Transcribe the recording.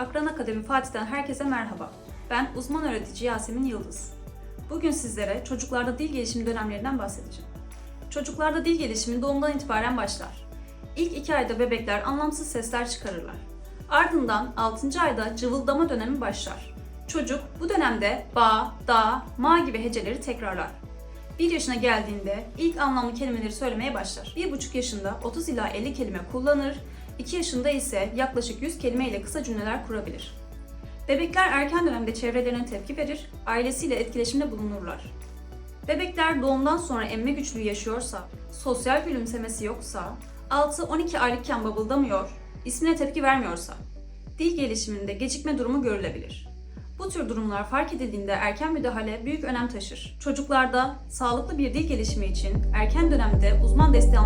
Akran Akademi Fatih'ten herkese merhaba. Ben uzman öğretici Yasemin Yıldız. Bugün sizlere çocuklarda dil gelişimi dönemlerinden bahsedeceğim. Çocuklarda dil gelişimi doğumdan itibaren başlar. İlk iki ayda bebekler anlamsız sesler çıkarırlar. Ardından 6. ayda cıvıldama dönemi başlar. Çocuk bu dönemde ba, da, ma gibi heceleri tekrarlar. 1 yaşına geldiğinde ilk anlamlı kelimeleri söylemeye başlar. 1,5 yaşında 30 ila 50 kelime kullanır, 2 yaşında ise yaklaşık 100 kelime ile kısa cümleler kurabilir. Bebekler erken dönemde çevrelerine tepki verir, ailesiyle etkileşimde bulunurlar. Bebekler doğumdan sonra emme güçlüğü yaşıyorsa, sosyal gülümsemesi yoksa, 6-12 aylıkken babıldamıyor, ismine tepki vermiyorsa, dil gelişiminde gecikme durumu görülebilir. Bu tür durumlar fark edildiğinde erken müdahale büyük önem taşır. Çocuklarda sağlıklı bir dil gelişimi için erken dönemde uzman desteği.